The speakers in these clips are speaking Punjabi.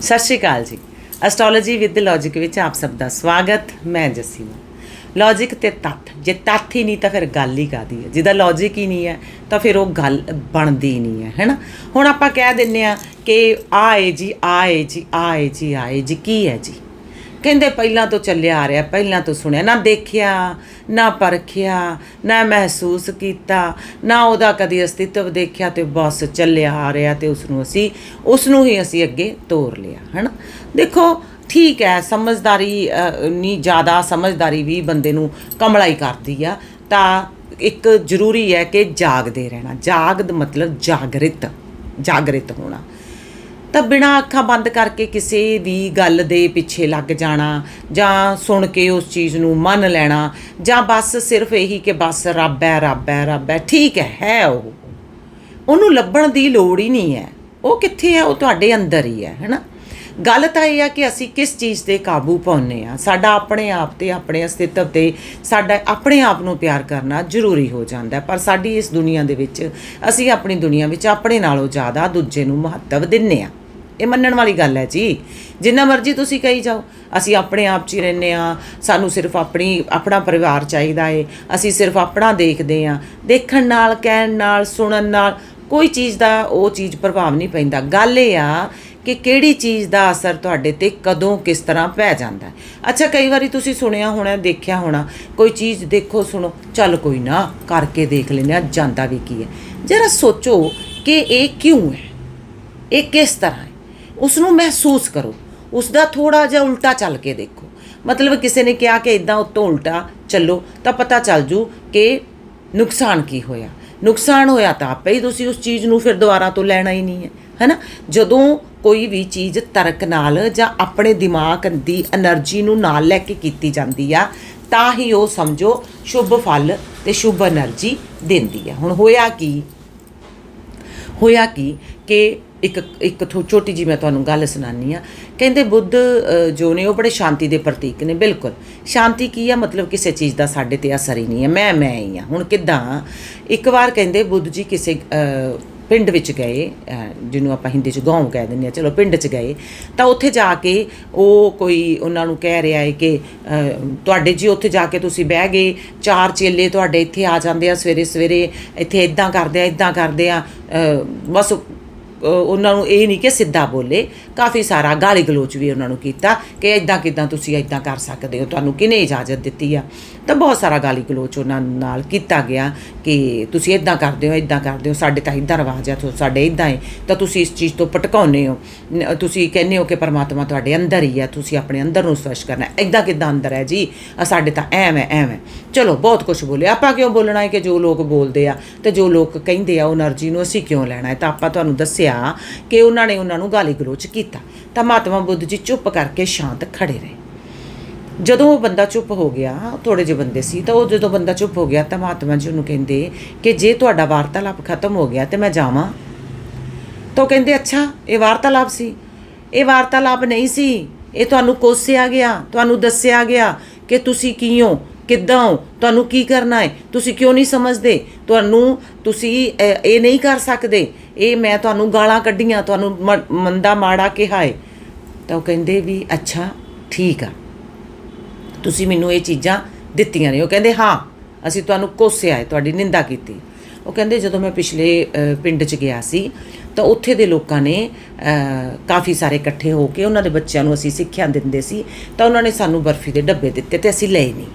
ਸਤਿ ਸ਼੍ਰੀ ਅਕਾਲ ਜੀ। ਐਸਟ੍ਰੋਲੋਜੀ ਵਿਦ ਲੌਜੀਕ ਵਿੱਚ ਆਪ ਸਭ ਦਾ ਸਵਾਗਤ। ਮੈਂ ਜਸੀਮਾ। ਲੌਜੀਕ ਤੇ ਤੱਥ। ਜੇ ਤੱਥ ਹੀ ਨਹੀਂ ਤਾਂ ਫਿਰ ਗੱਲ ਹੀ ਕਾਦੀ ਹੈ? ਜਿਹਦਾ ਲੌਜੀਕ ਹੀ ਨਹੀਂ ਹੈ, ਤਾਂ ਫਿਰ ਉਹ ਗੱਲ ਬਣਦੀ ਨਹੀਂ ਹੈ ਹੈਨਾ ਹੁਣ ਆਪਾਂ ਕਹਿ ਦਿੰਨੇ ਆ ਕਿ ਆਏ ਜੀ ਆਏ ਜੀ ਆਏ ਜੀ ਆਏ ਜੀ, ਕੀ ਹੈ ਜੀ? ਕਹਿੰਦੇ ਪਹਿਲਾਂ ਤੋਂ ਚੱਲਿਆ ਆ ਰਿਹਾ ਪਹਿਲਾਂ ਤੋਂ ਸੁਣਿਆ ਨਾ ਦੇਖਿਆ ਨਾ ਪਰਖਿਆ ਨਾ ਮਹਿਸੂਸ ਕੀਤਾ ਨਾ ਉਹਦਾ ਕਦੀ ਅਸਤਿਤਵ ਦੇਖਿਆ ਤੇ ਬਸ ਚੱਲਿਆ ਆ ਰਿਹਾ ਤੇ ਉਸ ਨੂੰ ਅਸੀਂ ਉਸ ਨੂੰ ਹੀ ਅਸੀਂ ਅੱਗੇ ਤੋਰ ਲਿਆ ਹੈਨਾ? ਦੇਖੋ ਠੀਕ ਹੈ ਸਮਝਦਾਰੀ ਅ, ਨਹੀਂ ਜ਼ਿਆਦਾ ਸਮਝਦਾਰੀ ਵੀ ਬੰਦੇ ਨੂੰ ਕਮਲਾਈ ਕਰਦੀ ਆ ਤਾਂ ਇੱਕ ਜ਼ਰੂਰੀ ਹੈ ਕਿ ਜਾਗਦੇ ਰਹਿਣਾ ਜਾਗਦ ਮਤਲਬ ਜਾਗਰਿਤ ਜਾਗਰਿਤ ਹੋਣਾ। ਤਾਂ ਬਿਨਾਂ ਅੱਖਾਂ ਬੰਦ ਕਰਕੇ ਕਿਸੇ ਵੀ ਗੱਲ ਦੇ ਪਿੱਛੇ ਲੱਗ ਜਾਣਾ, ਜਾਂ ਸੁਣ ਕੇ ਉਸ ਚੀਜ਼ ਨੂੰ ਮੰਨ ਲੈਣਾ, ਜਾਂ ਬਸ ਸਿਰਫ ਇਹੀ ਕਿ ਬਸ ਰੱਬ ਹੈ ਰੱਬ ਹੈ ਰੱਬ ਹੈ, ਠੀਕ ਹੈ ਹੈ ਉਹ। ਉਹਨੂੰ ਲੱਭਣ ਦੀ ਲੋੜ ਹੀ ਨਹੀਂ ਹੈ। ਉਹ ਕਿੱਥੇ ਹੈ? ਉਹ ਤੁਹਾਡੇ ਅੰਦਰ ਹੀ ਹੈ, ਹੈਨਾ? ਗੱਲ ਤਾਂ ਇਹ ਆ ਕਿ ਅਸੀਂ ਕਿਸ ਚੀਜ਼ ਤੇ ਕਾਬੂ ਪਾਉਨੇ ਆ ਸਾਡਾ ਆਪਣੇ ਆਪ ਤੇ, ਆਪਣੇ ਅਸਤਿਤਵ ਤੇ, ਸਾਡਾ ਆਪਣੇ ਆਪ ਨੂੰ ਪਿਆਰ ਕਰਨਾ ਜ਼ਰੂਰੀ ਹੋ ਜਾਂਦਾ ਪਰ ਸਾਡੀ ਇਸ ਦੁਨੀਆ ਦੇ ਵਿੱਚ, ਅਸੀਂ ਆਪਣੀ ਦੁਨੀਆ ਵਿੱਚ ਆਪਣੇ ਨਾਲੋਂ ਜ਼ਿਆਦਾ ਦੂਜੇ ਨੂੰ ਮਹੱਤਵ ਦਿੰਨੇ ਆ ਇਹ ਮੰਨਣ ਵਾਲੀ ਗੱਲ ਹੈ ਜੀ। ਜਿੰਨਾ ਮਰਜ਼ੀ ਤੁਸੀਂ ਕਹੀ ਜਾਓ, ਅਸੀਂ ਆਪਣੇ ਆਪ 'ਚ ਹੀ ਰਹਿੰਦੇ ਆ ਸਾਨੂੰ ਸਿਰਫ ਆਪਣੀ, ਆਪਣਾ ਪਰਿਵਾਰ ਚਾਹੀਦਾ ਏ, ਅਸੀਂ ਸਿਰਫ ਆਪਣਾ ਦੇਖਦੇ ਆ ਦੇਖਣ ਨਾਲ, ਕਹਿਣ ਨਾਲ, ਸੁਣਨ ਨਾਲ, ਕੋਈ ਚੀਜ਼ ਦਾ ਉਹ ਚੀਜ਼ ਪ੍ਰਭਾਵ ਨਹੀਂ ਪੈਂਦਾ। ਗੱਲ ਇਹ ਆ ਕਿ ਕਿਹੜੀ ਚੀਜ਼ ਦਾ ਅਸਰ ਤੁਹਾਡੇ ਤੇ ਕਦੋਂ ਕਿਸ ਤਰ੍ਹਾਂ ਪੈ ਜਾਂਦਾ ਹੈ। ਅੱਛਾ, ਕਈ ਵਾਰੀ ਤੁਸੀਂ ਸੁਣਿਆ ਹੋਣਾ, ਦੇਖਿਆ ਹੋਣਾ, ਕੋਈ ਚੀਜ਼ ਦੇਖੋ, ਸੁਣੋ, ਚੱਲ ਕੋਈ ਨਾ, ਕਰਕੇ ਦੇਖ ਲੈਂਦੇ ਆ ਜਾਂਦਾ ਵੀ ਕੀ ਹੈ। ਜਰਾ ਸੋਚੋ ਕਿ ਇਹ ਕਿਉਂ ਹੈ? ਇਹ ਕਿਸ ਤਰ੍ਹਾਂ ਹੈ? ਉਸ ਨੂੰ ਮਹਿਸੂਸ ਕਰੋ। ਉਸ ਦਾ ਥੋੜਾ ਜਿਹਾ ਉਲਟਾ ਚੱਲ ਕੇ ਦੇਖੋ। ਮਤਲਬ ਕਿਸੇ ਨੇ ਕਿਹਾ ਕਿ ਇਦਾਂ ਉੱਤੋਂ ਉਲਟਾ ਚੱਲੋ, ਤਾਂ ਪਤਾ ਚੱਲ ਜੂ ਕਿ ਨੁਕਸਾਨ ਕੀ ਹੋਇਆ। ਨੁਕਸਾਨ ਹੋਇਆ ਤਾਂ ਆਪੇ ਹੀ ਤੁਸੀਂ ਉਸ ਚੀਜ਼ ਨੂੰ ਫਿਰ ਦੁਬਾਰਾ ਤੋਂ ਲੈਣਾ ਹੀ ਨਹੀਂ ਹੈ, ਹੈਨਾ? ਜਦੋਂ ਕੋਈ ਵੀ ਚੀਜ਼ ਤਰਕ ਨਾਲ ਜਾਂ ਆਪਣੇ ਦਿਮਾਗ ਦੀ એનર્ਜੀ ਨੂੰ ਨਾਲ ਲੈ ਕੇ ਕੀਤੀ ਜਾਂਦੀ ਆ, ਤਾਂ ਹੀ ਉਹ ਸਮਝੋ ਸ਼ੁਭ ਫਲ ਤੇ ਸ਼ੁਭ એનર્ਜੀ ਦਿੰਦੀ ਆ। ਹੁਣ ਹੋਇਆ ਕੀ? ਹੋਇਆ ਕੀ ਕਿ ਇੱਕ ਇੱਕ ਥੋ, ਛੋਟੀ ਜੀ ਮੈਂ ਤੁਹਾਨੂੰ ਗੱਲ ਸੁਣਾਨੀ ਆ ਕਹਿੰਦੇ ਬੁੱਧ ਜੋ ਨੇ ਉਹ ਬੜੇ ਸ਼ਾਂਤੀ ਦੇ ਪ੍ਰਤੀਕ ਨੇ, ਬਿਲਕੁਲ। ਸ਼ਾਂਤੀ ਕੀ ਆ? ਮਤਲਬ ਕਿਸੇ ਚੀਜ਼ ਦਾ ਸਾਡੇ ਤੇ ਅਸਰ ਹੀ ਨਹੀਂ ਹੈ ਮੈਂ ਮੈਂ ਹੀ ਆ। ਹੁਣ ਕਿਦਾਂ? ਇੱਕ ਵਾਰ ਕਹਿੰਦੇ ਬੁੱਧ ਜੀ ਕਿਸੇ ਪਿੰਡ ਵਿੱਚ ਗਏ ਜਿਹਨੂੰ ਆਪਾਂ ਹਿੰਦੀ ਚ ਗਾਉਂ ਕਹਿ ਦਿੰਦੇ ਆ ਚਲੋ, ਪਿੰਡ ਚ ਗਏ। ਤਾਂ ਉੱਥੇ ਜਾ ਕੇ ਉਹ ਕੋਈ ਉਹਨਾਂ ਨੂੰ ਕਹਿ ਰਿਹਾ ਹੈ ਕਿ ਤੁਹਾਡੇ ਜੀ ਉੱਥੇ ਜਾ ਕੇ ਤੁਸੀਂ ਬਹਿ ਗਏ। ਚਾਰ ਚੇਲੇ ਤੁਹਾਡੇ ਇੱਥੇ ਆ ਜਾਂਦੇ ਆ। ਸਵੇਰੇ ਸਵੇਰੇ ਇੱਥੇ ਇਦਾਂ ਕਰਦੇ ਆ ਇਦਾਂ ਕਰਦੇ ਆ। ਬਸ ਉਹਨਾਂ ਨੂੰ ਇਹ ਨਹੀਂ ਕਿ ਸਿੱਧਾ ਬੋਲੇ। ਕਾਫੀ ਸਾਰਾ ਗਾਲੀ ਗਲੋਚ ਵੀ ਉਹਨਾਂ ਨੂੰ ਕੀਤਾ ਕਿ ਇਦਾਂ ਕਿਦਾਂ ਤੁਸੀਂ ਇਦਾਂ ਕਰ ਸਕਦੇ ਹੋ, ਤੁਹਾਨੂੰ ਕਿਹਨੇ ਇਜਾਜ਼ਤ ਦਿੱਤੀ ਆ? ਤਾਂ ਬਹੁਤ ਸਾਰਾ ਗਾਲੀ ਗਲੋਚ ਉਹਨਾਂ ਨਾਲ ਕੀਤਾ ਗਿਆ ਕਿ ਤੁਸੀਂ ਇਦਾਂ ਕਰਦੇ ਹੋ ਇਦਾਂ ਕਰਦੇ ਹੋ, ਸਾਡੇ ਤਾਂ ਇਦਾਂ ਰਵਾਜ ਆ ਤੋਂ, ਸਾਡੇ ਇਦਾਂ ਹੈ। ਤਾਂ ਤੁਸੀਂ ਇਸ ਚੀਜ਼ ਤੋਂ ਪਟਕਾਉਂਦੇ ਹੋ। ਤੁਸੀਂ ਕਹਿੰਦੇ ਹੋ ਕਿ ਪਰਮਾਤਮਾ ਤੁਹਾਡੇ ਅੰਦਰ ਹੀ ਆ ਤੁਸੀਂ ਆਪਣੇ ਅੰਦਰ ਨੂੰ ਸਰਚ ਕਰਨਾ ਇਦਾਂ ਕਿਦਾਂ ਅੰਦਰ ਹੈ ਜੀ? ਸਾਡੇ ਤਾਂ ਐਮ ਹੈ ਐਮ ਹੈ ਚਲੋ, ਬਹੁਤ ਕੁਝ ਬੋਲੇ ਆਪਾਂ ਕਿਉਂ ਬੋਲਣਾ ਹੈ ਕਿ ਜੋ ਲੋਕ ਬੋਲਦੇ ਆ ਤੇ ਜੋ ਲੋਕ ਕਹਿੰਦੇ ਆ, ਉਹ ਨਰਜੀ ਨੂੰ ਅਸੀਂ ਕਿਉਂ ਲੈਣਾ ਹੈ? ਤਾਂ ਆਪਾਂ ਤੁਹਾਨੂੰ ਦੱਸਿਆ ਕਿ ਉਹਨਾਂ ਨੇ ਉਹਨਾਂ ਨੂੰ ਗਾਲੀ ਗਲੋਚ ਕੀਤਾ। ਤਾਂ ਮਹਾਤਮਾ ਬੁੱਧ ਜੀ ਚੁੱਪ ਕਰਕੇ ਸ਼ਾਂਤ ਖੜੇ ਰਹੇ। ਜਦੋਂ ਉਹ ਬੰਦਾ ਚੁੱਪ ਹੋ ਗਿਆ ਥੋੜੇ ਜਿਹੇ ਬੰਦੇ ਸੀ, ਤਾਂ ਉਹ ਜਦੋਂ ਬੰਦਾ ਚੁੱਪ ਹੋ ਗਿਆ ਤਾਂ ਮਹਾਤਮਾ ਜੀ ਉਹਨੂੰ ਕਹਿੰਦੇ ਕਿ ਜੇ ਤੁਹਾਡਾ ਵਾਰਤਾਲਾਪ ਖਤਮ ਹੋ ਗਿਆ ਤੇ ਮੈਂ ਜਾਵਾਂ। ਤਾਂ ਉਹ ਕਹਿੰਦੇ, ਅੱਛਾ, ਇਹ ਵਾਰਤਾਲਾਪ ਸੀ। ਇਹ ਵਾਰਤਾਲਾਪ ਨਹੀਂ ਸੀ। ਇਹ ਤੁਹਾਨੂੰ ਕੋਸਿਆ ਗਿਆ, ਤੁਹਾਨੂੰ ਦੱਸਿਆ ਗਿਆ ਕਿ ਤੁਸੀਂ ਕੀ ਹੋ? ਕਿੱਦਾਂ ਹੋ? ਤੁਹਾਨੂੰ ਕੀ ਕਰਨਾ ਹੈ? ਤੁਸੀਂ ਕਿਉਂ ਨਹੀਂ ਸਮਝਦੇ? ਤੁਹਾਨੂੰ ਤੁਸੀਂ ਇਹ ਨਹੀਂ ਕਰ ਸਕਦੇ। ਇਹ ਮੈਂ ਤੁਹਾਨੂੰ ਗਾਲਾਂ ਕੱਢੀਆਂ, ਤੁਹਾਨੂੰ ਮ- ਮੰਦਾ ਮਾੜਾ ਕਿਹਾ ਹੈ। ਤਾਂ ਉਹ ਕਹਿੰਦੇ ਵੀ, ਅੱਛਾ, ਠੀਕ ਆ। ਤੁਸੀਂ ਮੈਨੂੰ ਇਹ ਚੀਜ਼ਾਂ ਦਿੱਤੀਆਂ ਨੇ। ਉਹ ਕਹਿੰਦੇ, ਹਾਂ, ਅਸੀਂ ਤੁਹਾਨੂੰ ਕੋਸਿਆ ਹੈ, ਤੁਹਾਡੀ ਨਿੰਦਾ ਕੀਤੀ। ਉਹ ਕਹਿੰਦੇ, ਜਦੋਂ ਮੈਂ ਪਿਛਲੇ ਪਿੰਡ 'ਚ ਗਿਆ ਸੀ, ਤਾਂ ਉੱਥੇ ਦੇ ਲੋਕਾਂ ਨੇ ਕਾਫੀ ਸਾਰੇ ਇਕੱਠੇ ਹੋ ਕੇ ਉਹਨਾਂ ਦੇ ਬੱਚਿਆਂ ਨੂੰ ਅਸੀਂ ਸਿੱਖਿਆ ਦਿੰਦੇ ਸੀ, ਤਾਂ ਉਹਨਾਂ ਨੇ ਸਾਨੂੰ ਬਰਫੀ ਦੇ ਡੱਬੇ ਦਿੱਤੇ ਤੇ ਅਸੀਂ ਲਏ ਨਹੀਂ।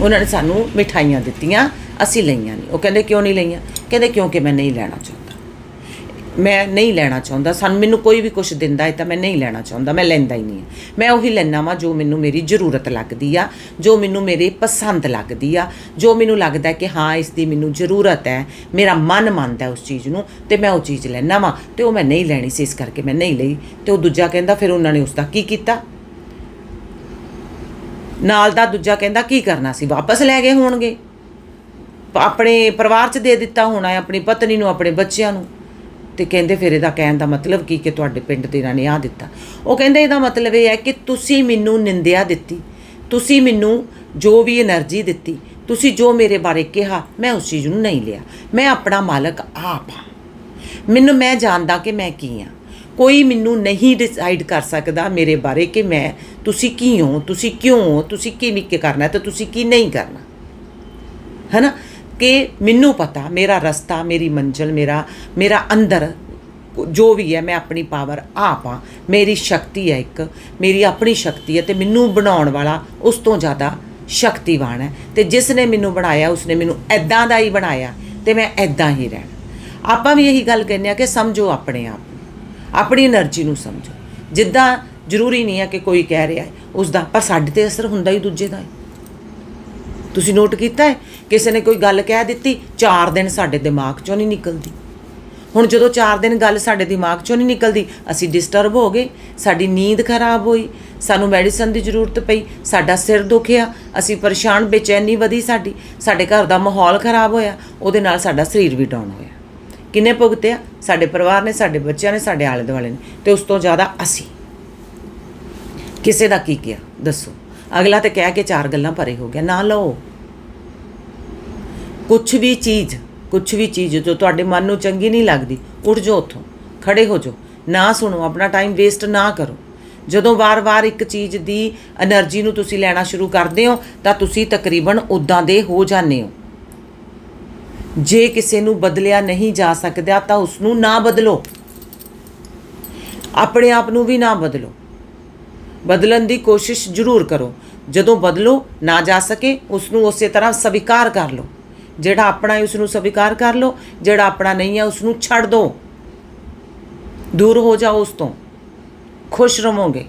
ਉਹਨਾਂ ਨੇ ਸਾਨੂੰ ਮਿਠਾਈਆਂ ਦਿੱਤੀਆਂ, ਅਸੀਂ ਲਈਆਂ ਨਹੀਂ। ਉਹ ਕਹਿੰਦੇ, ਕਿਉਂ ਨਹੀਂ ਲਈਆਂ? ਕਹਿੰਦੇ, ਕਿਉਂਕਿ ਮੈਂ ਨਹੀਂ ਲੈਣਾ ਚਾਹੁੰਦਾ। ਮੈਂ ਨਹੀਂ ਲੈਣਾ ਚਾਹੁੰਦਾ। ਸਾਨੂੰ ਮੈਨੂੰ ਕੋਈ ਵੀ ਕੁਝ ਦਿੰਦਾ ਹੈ ਤਾਂ ਮੈਂ ਨਹੀਂ ਲੈਣਾ ਚਾਹੁੰਦਾ। ਮੈਂ ਲੈਂਦਾ ਹੀ ਨਹੀਂ ਮੈਂ ਉਹੀ ਲੈਣਾ ਵਾਂ ਜੋ ਮੈਨੂੰ ਮੇਰੀ ਜ਼ਰੂਰਤ ਲੱਗਦੀ ਆ, ਜੋ ਮੈਨੂੰ ਮੇਰੇ ਪਸੰਦ ਲੱਗਦੀ ਆ, ਜੋ ਮੈਨੂੰ ਲੱਗਦਾ ਕਿ ਹਾਂ, ਇਸ ਦੀ ਮੈਨੂੰ ਜ਼ਰੂਰਤ ਹੈ। ਮੇਰਾ ਮਨ ਮੰਨਦਾ ਉਸ ਚੀਜ਼ ਨੂੰ ਤੇ ਮੈਂ ਉਹ ਚੀਜ਼ ਲੈਣਾ ਵਾਂ ਤੇ ਉਹ ਮੈਂ ਨਹੀਂ ਲੈਣੀ ਸੀ। ਇਸ ਕਰਕੇ ਮੈਂ ਨਹੀਂ ਲਈ ਤੇ ਉਹ ਦੂਜਾ ਕਹਿੰਦਾ, ਫਿਰ ਉਹਨਾਂ ਨੇ ਉਸ ਦਾ ਕੀ ਕੀਤਾ? ਨਾਲ ਦਾ ਦੂਜਾ ਕਹਿੰਦਾ, ਕੀ ਕਰਨਾ ਸੀ? ਵਾਪਸ ਲੈ ਗਏ ਹੋਣਗੇ। ਆਪਣੇ ਪਰਿਵਾਰ 'ਚ ਦੇ ਦਿੱਤਾ ਹੋਣਾ ਹੈ, ਆਪਣੀ ਪਤਨੀ ਨੂੰ, ਆਪਣੇ ਬੱਚਿਆਂ ਨੂੰ। ਤੇ ਕਹਿੰਦੇ, ਫਿਰ ਇਹਦਾ ਕਹਿਣ ਦਾ ਮਤਲਬ ਕੀ ਕਿ ਤੁਹਾਡੇ ਪਿੰਡ ਦੇ ਇਹਨਾਂ ਨੇ ਆ ਦਿੱਤਾ? ਉਹ ਕਹਿੰਦੇ, ਇਹਦਾ ਮਤਲਬ ਇਹ ਹੈ ਕਿ ਤੁਸੀਂ ਮੈਨੂੰ ਨਿੰਦਿਆ ਦਿੱਤੀ। ਤੁਸੀਂ ਮੈਨੂੰ ਜੋ ਵੀ એનર્ਜੀ ਦਿੱਤੀ, ਤੁਸੀਂ ਜੋ ਮੇਰੇ ਬਾਰੇ ਕਿਹਾ, ਮੈਂ ਉਸ ਚੀਜ਼ ਨੂੰ ਨਹੀਂ ਲਿਆ। ਮੈਂ ਆਪਣਾ ਮਾਲਕ ਆਪ ਹਾਂ। ਮੈਨੂੰ ਮੈਂ ਜਾਣਦਾ ਕਿ ਮੈਂ ਕੀ ਹਾਂ। ਕੋਈ ਮੈਨੂੰ ਨਹੀਂ ਡਿਸਾਈਡ ਕਰ ਸਕਦਾ ਮੇਰੇ ਬਾਰੇ ਕਿ ਮੈਂ ਤੁਸੀਂ ਕੀ ਹੋ, ਤੁਸੀਂ ਕਿਉਂ ਹੋ, ਤੁਸੀਂ ਕਿਵੇਂ ਕੀ ਕਰਨਾ ਹੈ ਤੇ ਤੁਸੀਂ ਕੀ ਨਹੀਂ ਕਰਨਾ। ਹੈਨਾ? ਕਿ ਮੈਨੂੰ ਪਤਾ, ਮੇਰਾ ਰਸਤਾ, ਮੇਰੀ ਮੰਜ਼ਿਲ, ਮੇਰਾ ਮੇਰਾ ਅੰਦਰ ਜੋ ਵੀ ਹੈ, ਮੈਂ ਆਪਣੀ ਪਾਵਰ ਆਪ ਹਾਂ। ਮੇਰੀ ਸ਼ਕਤੀ ਹੈ ਇੱਕ, ਮੇਰੀ ਆਪਣੀ ਸ਼ਕਤੀ ਹੈ ਤੇ ਮੈਨੂੰ ਬਣਾਉਣ ਵਾਲਾ ਉਸ ਤੋਂ ਜ਼ਿਆਦਾ ਸ਼ਕਤੀਵਾਨ ਹੈ। ਤੇ ਜਿਸ ਨੇ ਮੈਨੂੰ ਬਣਾਇਆ, ਉਸਨੇ ਮੈਨੂੰ ਐਦਾਂ ਦਾ ਹੀ ਬਣਾਇਆ ਤੇ ਮੈਂ ਐਦਾਂ ਹੀ ਰਹਿਣਾ। ਆਪਾਂ ਵੀ ਇਹੀ ਗੱਲ ਕਹਿੰਦੇ ਆ ਕਿ ਸਮਝੋ ਆਪਣੇ ਆਪ। ਆਪਣੀ એનર્ਜੀ ਨੂੰ ਸਮਝੋ। ਜਿੱਦਾਂ ਜ਼ਰੂਰੀ ਨਹੀਂ ਹੈ ਕਿ ਕੋਈ ਕਹਿ ਰਿਹਾ ਹੈ ਉਸ ਦਾ ਪਰ ਸਾਡੇ ਤੇ ਅਸਰ ਹੁੰਦਾ ਹੀ ਦੂਜੇ ਦਾ ਤੁਸੀਂ ਨੋਟ ਕੀਤਾ ਹੈ, ਕਿਸੇ ਨੇ ਕੋਈ ਗੱਲ ਕਹਿ ਦਿੱਤੀ 4 ਦਿਨ ਸਾਡੇ ਦਿਮਾਗ ਚੋਂ ਨਹੀਂ ਨਿਕਲਦੀ। ਹੁਣ ਜਦੋਂ 4 ਦਿਨ ਗੱਲ ਸਾਡੇ ਦਿਮਾਗ ਚੋਂ ਨਹੀਂ ਨਿਕਲਦੀ, ਅਸੀਂ ਡਿਸਟਰਬ ਹੋ ਗਏ, ਸਾਡੀ ਨੀਂਦ ਖਰਾਬ ਹੋਈ, ਸਾਨੂੰ ਮੈਡੀਸਨ ਦੀ ਜ਼ਰੂਰਤ ਪਈ, ਸਾਡਾ ਸਿਰ ਦੁਖਿਆ, ਅਸੀਂ ਪਰੇਸ਼ਾਨ, ਬੇਚੈਨੀ ਵਧੀ ਸਾਡੀ, ਸਾਡੇ ਘਰ ਦਾ ਮਾਹੌਲ ਖਰਾਬ ਹੋਇਆ, ਉਹਦੇ ਨਾਲ ਸਾਡਾ ਸਰੀਰ ਵੀ ਡਾਊਨ ਹੋਇਆ। ਕਿਨੇ ਭੁਗਤਿਆ ਸਾਡੇ ਪਰਿਵਾਰ ਨੇ, ਸਾਡੇ ਬੱਚਿਆਂ ਨੇ, ਸਾਡੇ ਆਲੇ ਦੁਆਲੇ ਨੇ। ਤੇ ਉਸ ਤੋਂ ਜ਼ਿਆਦਾ ਅਸੀਂ। ਕਿਸੇ ਦਾ ਕੀ ਕੀਆ ਦੱਸੋ। ਅਗਲਾ ਤੇ ਕਹਿ ਕੇ ਚਾਰ ਗੱਲਾਂ ਪਰੇ ਹੋ ਗਿਆ। ਨਾ ਲਓ। ਕੁਝ ਵੀ ਚੀਜ਼ ਕੁਝ ਵੀ ਚੀਜ਼ ਜੋ ਤੁਹਾਡੇ ਮਨ ਨੂੰ ਚੰਗੀ ਨਹੀਂ ਲੱਗਦੀ, ਉੱਠ ਜਾਓ ਉੱਥੋਂ। ਖੜੇ ਹੋ ਜਾਓ। ਨਾ ਸੁਣੋ। ਆਪਣਾ ਟਾਈਮ ਵੇਸਟ ਨਾ ਕਰੋ। ਜਦੋਂ ਵਾਰ-ਵਾਰ ਇੱਕ ਚੀਜ਼ ਦੀ એનર્ਜੀ ਨੂੰ ਤੁਸੀਂ ਲੈਣਾ ਸ਼ੁਰੂ ਕਰਦੇ ਹੋ, ਤਾਂ ਤੁਸੀਂ ਤਕਰੀਬਨ ਉਦਾਂ ਦੇ ਹੋ ਜਾਂਦੇ ਹੋ। ਜੇ ਕਿਸੇ ਨੂੰ ਬਦਲਿਆ ਨਹੀਂ ਜਾ ਸਕਦਾ ਤਾਂ ਉਸ ਨੂੰ ਨਾ ਬਦਲੋ। ਆਪਣੇ ਆਪ ਨੂੰ ਵੀ ਨਾ ਬਦਲੋ। ਬਦਲਣ ਦੀ ਕੋਸ਼ਿਸ਼ ਜ਼ਰੂਰ ਕਰੋ। ਜਦੋਂ ਬਦਲੋ ਨਾ ਜਾ ਸਕੇ ਉਸ ਨੂੰ ਉਸੇ ਤਰ੍ਹਾਂ ਸਵੀਕਾਰ ਕਰ ਲਓ। ਜਿਹੜਾ ਆਪਣਾ ਹੈ ਉਸ ਨੂੰ ਸਵੀਕਾਰ ਕਰ ਲਓ। ਜਿਹੜਾ ਆਪਣਾ ਨਹੀਂ ਹੈ ਉਸ ਨੂੰ ਛੱਡ ਦਿਓ ਦੂਰ ਹੋ ਜਾਓ ਉਸ ਤੋਂ। ਖੁਸ਼ ਰਹੋਗੇ।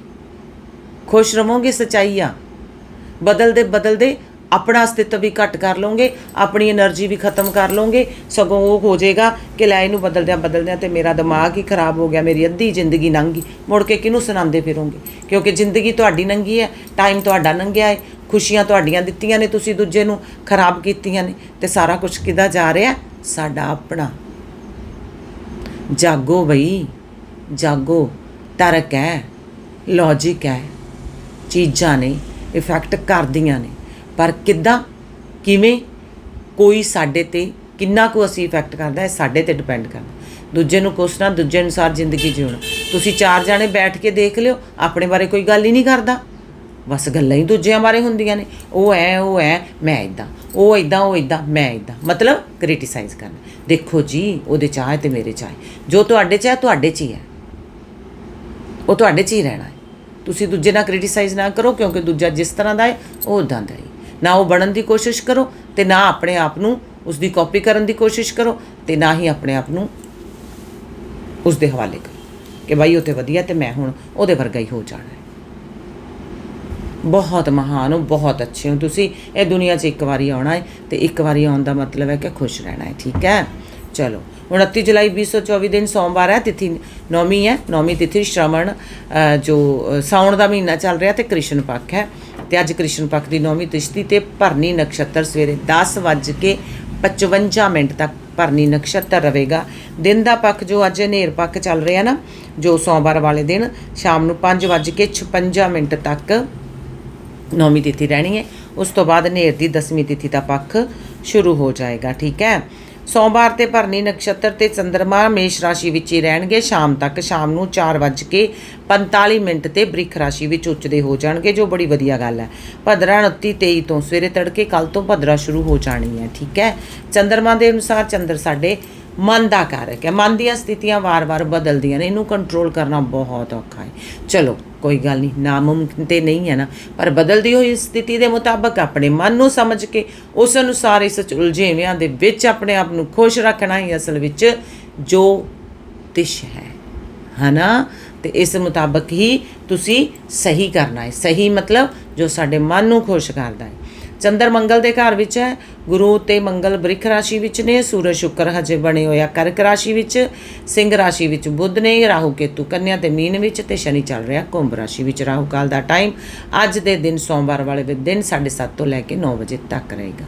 ਖੁਸ਼ ਰਹੋਗੇ ਸਚਾਈਆ। ਬਦਲਦੇ ਬਦਲਦੇ ਆਪਣਾ ਅਸਤਿਤਵ ਵੀ ਘਟ ਕਰ ਲਓਗੇ, ਆਪਣੀ એનર્ਜੀ ਵੀ ਖਤਮ ਕਰ ਲਓਗੇ, ਸਗੋਂ ਉਹ ਹੋ ਜਾਏਗਾ ਕਿ ਲੈ ਇਹਨੂੰ ਬਦਲਦਿਆਂ ਬਦਲਦਿਆਂ ਤੇ ਮੇਰਾ ਦਿਮਾਗ ਹੀ ਖਰਾਬ ਹੋ ਗਿਆ, ਮੇਰੀ ਅੱਧੀ ਜ਼ਿੰਦਗੀ ਲੰਘੀ ਮੁੜ ਕੇ ਕਿਹਨੂੰ ਸੁਣਾਉਂਦੇ ਫਿਰੋਗੇ? ਕਿਉਂਕਿ ਜ਼ਿੰਦਗੀ ਤੁਹਾਡੀ ਨੰਗੀ ਹੈ ਟਾਈਮ ਤੁਹਾਡਾ ਲੰਘਿਆ ਹੈ, ਖੁਸ਼ੀਆਂ ਤੁਹਾਡੀਆਂ ਦਿੱਤੀਆਂ ਨੇ ਤੁਸੀਂ ਦੂਜੇ ਨੂੰ, ਖਰਾਬ ਕੀਤੀਆਂ ਨੇ ਤੇ ਸਾਰਾ ਕੁਝ ਕਿਦਾ ਜਾ ਰਿਹਾ? ਸਾਡਾ ਆਪਣਾ। ਜਾਗੋ ਬਈ, ਜਾਗੋ। ਤਰਕ ਹੈ ਲੌਜੀਕ ਹੈ। ਚੀਜ਼ਾਂ ਨੇ ਇਫੈਕਟ ਕਰਦੀਆਂ ਨੇ। ਪਰ ਕਿੱਦਾਂ, ਕਿਵੇਂ, ਕੋਈ ਸਾਡੇ ਤੇ ਕਿੰਨਾ ਕੁ ਅਸੀਂ ਇਫੈਕਟ ਕਰਦਾ ਹੈ ਸਾਡੇ ਤੇ ਡਿਪੈਂਡ ਕਰਦਾ। ਦੂਜੇ ਨੂੰ ਕੋਸਣਾ ਦੂਜੇ ਅਨੁਸਾਰ ਜ਼ਿੰਦਗੀ ਜਿਉਣਾ। ਤੁਸੀਂ ਚਾਰ ਜਾਣੇ ਬੈਠ ਕੇ ਦੇਖ ਲਿਓ, ਆਪਣੇ ਬਾਰੇ ਕੋਈ ਗੱਲ ਹੀ ਨਹੀਂ ਕਰਦਾ। ਬਸ ਗੱਲਾਂ ਹੀ ਦੂਜਿਆਂ ਬਾਰੇ ਹੁੰਦੀਆਂ ਨੇ। ਉਹ ਐ ਉਹ ਐ, ਮੈਂ ਇਦਾਂ ਉਹ ਇਦਾਂ ਉਹ ਇਦਾਂ ਮੈਂ ਇਦਾਂ ਮਤਲਬ ਕ੍ਰਿਟਿਸਾਈਜ਼ ਕਰਨਾ। ਦੇਖੋ ਜੀ, ਉਹਦੇ ਚਾਹੇ ਹੈ ਤੇ ਮੇਰੇ ਚਾਹੇ ਜੋ ਤੁਹਾਡੇ ਚਾਹ ਤੁਹਾਡੇ ਚ ਹੀ ਹੈ। ਉਹ ਤੁਹਾਡੇ 'ਚ ਹੀ ਰਹਿਣਾ ਹੈ। ਤੁਸੀਂ ਦੂਜੇ ਨਾਲ ਕ੍ਰਿਟਿਸਾਈਜ਼ ਨਾ ਕਰੋ, ਕਿਉਂਕਿ ਦੂਜਾ ਜਿਸ ਤਰ੍ਹਾਂ ਦਾ ਹੈ, ਉਹ ਉਦਾਂ ਦਾ ਹੀ। ਨਾ ਉਹ ਬਣਨ ਦੀ ਕੋਸ਼ਿਸ਼ ਕਰੋ ਤੇ ਨਾ ਆਪਣੇ ਆਪ ਨੂੰ ਉਸ ਦੀ ਕਾਪੀ ਕਰਨ ਦੀ ਕੋਸ਼ਿਸ਼ ਕਰੋ ਤੇ ਨਾ ਹੀ ਆਪਣੇ ਆਪ ਨੂੰ ਉਸ ਦੇ ਹਵਾਲੇ ਕਰੋ ਕਿ ਭਾਈ ਉਹ ਤੇ ਵਧੀਆ ਤੇ ਮੈਂ ਹੁਣ ਉਹਦੇ ਵਰਗਾ ਹੀ ਹੋ ਜਾਣਾ ਬਹੁਤ ਮਹਾਨ ਹੋ, ਬਹੁਤ ਅੱਛੇ ਹੋ ਤੁਸੀਂ। ਇਹ ਦੁਨੀਆ 'ਚ ਇੱਕ ਵਾਰੀ ਆਉਣਾ ਹੈ ਤੇ ਇੱਕ ਵਾਰੀ ਆਉਣ ਦਾ ਮਤਲਬ ਹੈ ਕਿ ਖੁਸ਼ ਰਹਿਣਾ ਹੈ, ਠੀਕ ਹੈ? ਚਲੋ 29 ਜੁਲਾਈ 2024 ਦਿਨ ਸੋਮਵਾਰ ਹੈ, ਤਿਥੀ ਨੌਮੀ ਹੈ ਨੌਮੀ ਤਿਥੀ ਸ਼ਰਵਣ ਜੋ ਸਾਉਣ ਦਾ ਮਹੀਨਾ ਚੱਲ ਰਿਹਾ ਤੇ ਕ੍ਰਿਸ਼ਨ ਪੱਖ ਹੈ। ਤੇ ਅੱਜ ਕ੍ਰਿਸ਼ਨ ਪੱਖ ਦੀ ਨੌਵੀਂ ਤਿਸ਼ਤੀ ਤੇ ਭਰਨੀ ਨਕਸ਼ਤਰ ਸਵੇਰੇ 10 ਵੱਜ ਕੇ 55 ਮਿੰਟ ਤੱਕ ਭਰਨੀ ਨਕਸ਼ਤਰ ਰਹੇਗਾ। ਦਿਨ ਦਾ ਪੱਖ ਜੋ ਅੱਜ ਹਨੇਰ ਪੱਖ ਚੱਲ ਰਿਹਾ ਨਾ, ਜੋ ਸੋਮਵਾਰ ਵਾਲੇ ਦਿਨ ਸ਼ਾਮ ਨੂੰ 5 ਵੱਜ ਕੇ 56 ਮਿੰਟ ਤੱਕ ਨੌਵੀਂ ਤਿਥੀ ਰਹਿਣੀ ਹੈ, ਉਸ ਤੋਂ ਬਾਅਦ ਹਨੇਰ ਦੀ 10ਵੀਂ ਤਿਥੀ ਦਾ ਪੱਖ ਸ਼ੁਰੂ ਹੋ ਜਾਏਗਾ, ਠੀਕ ਹੈ? ਸੋਮਵਾਰ ਤੇ ਭਰਨੀ ਨਕਸ਼ਤਰ ਤੇ ਚੰਦਰਮਾ ਮੇਸ਼ ਰਾਸ਼ੀ ਵਿੱਚ ਹੀ ਰਹਿਣਗੇ। ਸ਼ਾਮ ਤੱਕ ਸ਼ਾਮ ਨੂੰ 4:45 ਮਿੰਟ ਤੇ ਬ੍ਰਿਖ ਰਾਸ਼ੀ ਵਿੱਚ ਉੱਚਦੇ ਹੋ ਜਾਣਗੇ, ਜੋ ਬੜੀ ਵਧੀਆ ਗੱਲ ਹੈ। ਭਦਰਾ 29 23 ਤੋਂ ਸਵੇਰੇ ਤੜਕੇ ਕੱਲ ਤੋਂ ਭਦਰਾ ਸ਼ੁਰੂ ਹੋ ਜਾਣੀ ਹੈ ਠੀਕ ਹੈ? ਚੰਦਰਮਾ ਦੇ ਅਨੁਸਾਰ ਚੰਦਰ ਸਾਡੇ ਮਨ ਦਾ ਕਾਰਕ ਹੈ ਮਨ ਦੀਆਂ ਸਥਿਤੀਆਂ ਵਾਰ-ਵਾਰ ਬਦਲਦੀਆਂ ਨੇ। ਇਹਨੂੰ ਕੰਟਰੋਲ ਕਰਨਾ ਬਹੁਤ ਔਖਾ ਹੈ। ਚਲੋ, ਕੋਈ ਗੱਲ ਨਹੀਂ। ਨਾਮੁਮਕਿਨ ਤੇ ਨਹੀਂ ਹੈ ਨਾ। ਪਰ ਬਦਲਦੀ ਹੋਈ ਸਥਿਤੀ ਦੇ ਮੁਤਾਬਕ ਆਪਣੇ ਮਨ ਨੂੰ ਸਮਝ ਕੇ ਉਸ ਅਨੁਸਾਰ ਇਸ ਉਲਝੇਵਿਆਂ ਦੇ ਵਿੱਚ ਆਪਣੇ ਆਪ ਨੂੰ ਖੁਸ਼ ਰੱਖਣਾ ਹੀ ਅਸਲ ਵਿੱਚ ਜੋ ਤਿਸ਼ ਹੈ। ਹਨਾ? ਤੇ ਇਸ ਮੁਤਾਬਕ ਹੀ ਤੁਸੀਂ ਸਹੀ ਕਰਨਾ ਹੈ। ਸਹੀ ਮਤਲਬ ਜੋ ਸਾਡੇ ਮਨ ਨੂੰ ਖੁਸ਼ ਕਰਦਾ ਹੈ। ਚੰਦਰ ਮੰਗਲ ਦੇ ਘਰ ਵਿੱਚ ਹੈ। ਗੁਰੂ ਤੇ ਮੰਗਲ ਬ੍ਰਿਖ ਰਾਸ਼ੀ ਵਿੱਚ ਨੇ, ਸੂਰਜ ਸ਼ੁਕਰ ਹਜੇ ਬਣੇ ਹੋਇਆ ਕਰਕ ਰਾਸ਼ੀ ਵਿੱਚ, ਸਿੰਘ ਰਾਸ਼ੀ ਵਿੱਚ ਬੁੱਧ ਨੇ, ਰਾਹੂ ਕੇਤੂ ਕੰਨਿਆ ਤੇ ਮੀਨ ਵਿੱਚ ਤੇ ਸ਼ਨੀ ਚੱਲ ਰਿਹਾ ਕੁੰਭ ਰਾਸ਼ੀ ਵਿੱਚ। ਰਾਹੂ ਕਾਲ ਦਾ ਟਾਈਮ ਅੱਜ ਦੇ ਦਿਨ ਸੋਮਵਾਰ ਵਾਲੇ ਦਿਨ 7:30 ਤੋਂ ਲੈ ਕੇ 9 ਵਜੇ ਤੱਕ ਰਹੇਗਾ।